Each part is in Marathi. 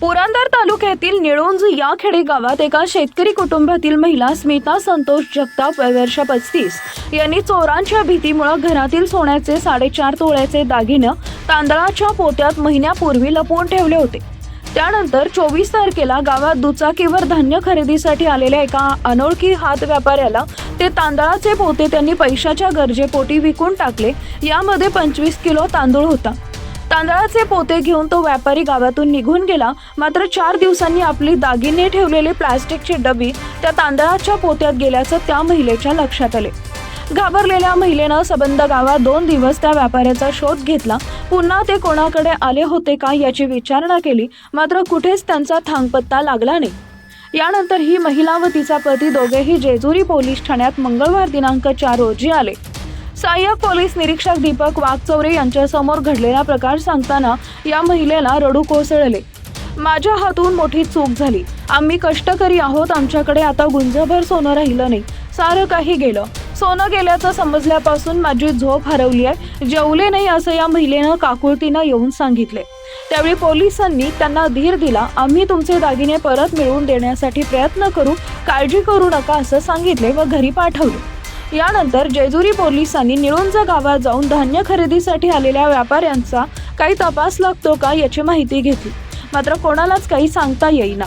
पुरंदर तालुक्यातील निळोंज या खेडेगावात एका शेतकरी कुटुंबातील महिला स्मिता संतोष जगताप वर्ष पस्तीस. यांनी चोरांच्या भीतीमुळे घरातील सोन्याचे साडेचार तोळ्याचे दागिनं तांदळाच्या पोत्यात महिन्यापूर्वी लपवून ठेवले होते. त्यानंतर चोवीस तारखेला गावात दुचाकीवर धान्य खरेदीसाठी आलेल्या एका अनोळखी हात व्यापाऱ्याला ते तांदळाचे पोते त्यांनी पैशाच्या गरजेपोटी विकून टाकले. यामध्ये पंचवीस किलो तांदूळ होता. तांदळाचे पोते घेऊन तो व्यापारी गावातून निघून गेला. मात्र चार दिवसांनी आपली दागिने ठेवलेली प्लास्टिकची डबी त्या तांदळाच्या पोत्यात गेल्याचं त्या महिलेच्या लक्षात आले. घाबरलेल्या महिलेनं सबंध गावात दोन दिवस त्या व्यापाऱ्याचा शोध घेतला. पुन्हा ते कोणाकडे आले होते का याची विचारणा केली. मात्र कुठेच त्यांचा थांगपत्ता लागला नाही. यानंतर ही महिला व तिचा पती दोघेही जेजुरी पोलीस ठाण्यात मंगळवार दिनांक चार रोजी आले. सहाय्यक पोलीस निरीक्षक दीपक वाघचौरे यांच्यासमोर घडलेला प्रकार सांगताना या महिलेला रडू कोसळले. माझ्या हातून मोठी चूक झाली. आम्ही कष्टकरी आहोत. आमच्याकडे आता गुंजभर सोनं राहिलं नाही. सारं काही गेलं. सोनं गेल्याचं समजल्यापासून माझी झोप हरवली आहे. जेवले नाही असं या महिलेनं काकुळतीनं येऊन सांगितले. त्यावेळी पोलिसांनी त्यांना धीर दिला. आम्ही तुमचे दागिने परत मिळवून देण्यासाठी प्रयत्न करू. काळजी करू नका असं सांगितले व घरी पाठवले. यानंतर जेजुरी पोलिसांनी निळुंजा गावात जाऊन धान्य खरेदीसाठी आलेल्या व्यापाऱ्यांचा काही तपास लागतो का याची माहिती घेतली. मात्र कोणालाच काही सांगता येईना.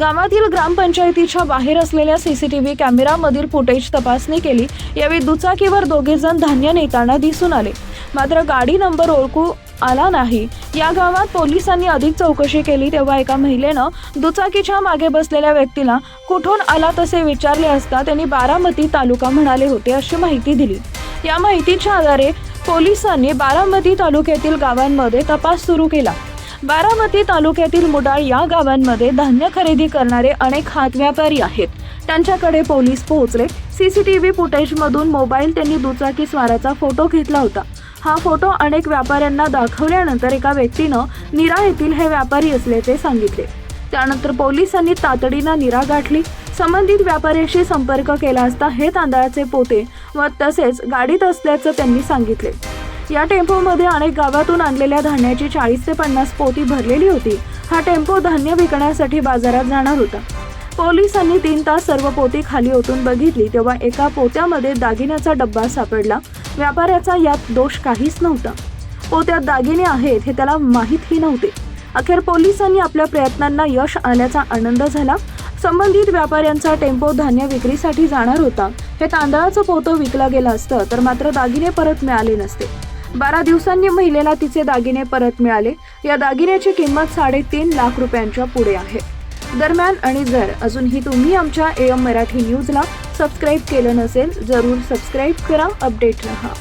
गावातील ग्रामपंचायतीच्या बाहेर असलेल्या सीसीटीव्ही कॅमेरामधील फुटेज तपासणी केली. यावेळी दुचाकीवर दोघे जण धान्य नेताना दिसून आले. मात्र गाडी नंबर ओळखू आला नाही. या गावात पोलिसांनी अधिक चौकशी केली तेव्हा एका महिलेनं दुचाकीच्या मागे बसलेल्या व्यक्तीला कुठून आला तसे विचारले असता त्यांनी बारामती तालुका म्हणाले होते अशी माहिती दिली. या माहितीच्या आधारे पोलिसांनी बारामती तालुक्यातील गावांमध्ये तपास सुरू केला. बारामती तालुक्यातील मुडाळ या गावांमध्ये धान्य खरेदी करणारे अनेक हात व्यापारी आहेत. त्यांच्याकडे पोलीस पोहोचले. सीसीटीव्ही फुटेजमधून मोबाईल त्यांनी दुचाकी स्वाराचा फोटो घेतला होता. हा फोटो अनेक व्यापाऱ्यांना दाखवल्यानंतर एका व्यक्तीनं निरा येथील हे व्यापारी असल्याचे सांगितले. त्यानंतर पोलिसांनी तातडीनं निरा गाठली. संबंधित व्यापाऱ्याशी संपर्क केला असता हे तांदळाचे पोते व तसेच गाडीत असल्याचं त्यांनी सांगितले. या टेम्पोमध्ये अनेक गावातून आणलेल्या धान्याची चाळीस ते पन्नास पोती भरलेली होती. हा टेम्पो धान्य विकण्यासाठी बाजारात जाणार होता. पोलिसांनी तीन तास सर्व पोती खाली ओतून बघितली तेव्हा एका पोत्यामध्ये दागिन्याचा डब्बा सापडला. व्यापाऱ्याचा यात दोष काहीच नव्हता. पोत्यात दागिने आहेत हे त्याला माहीतही नव्हते. अखेर पोलिसांनी आपल्या प्रयत्नांना यश आल्याचा आनंद झाला. संबंधित व्यापाऱ्यांचा टेम्पो धान्य विक्रीसाठी जाणार होता. हे तांदळाचं पोतं विकला गेलं असतं तर मात्र दागिने परत मिळाले नसते. बारा दिवसांनी महिलेला तिचे दागिने परत मिळाले. या दागिन्याची किंमत साडेतीन लाख रुपयांच्या पुढे आहे. दरम्यान आणि जर अजूनही तुम्ही आमच्या एम मराठी न्यूजला सबस्क्राईब केलं नसेल जरूर सबस्क्राईब करा अपडेट रहा.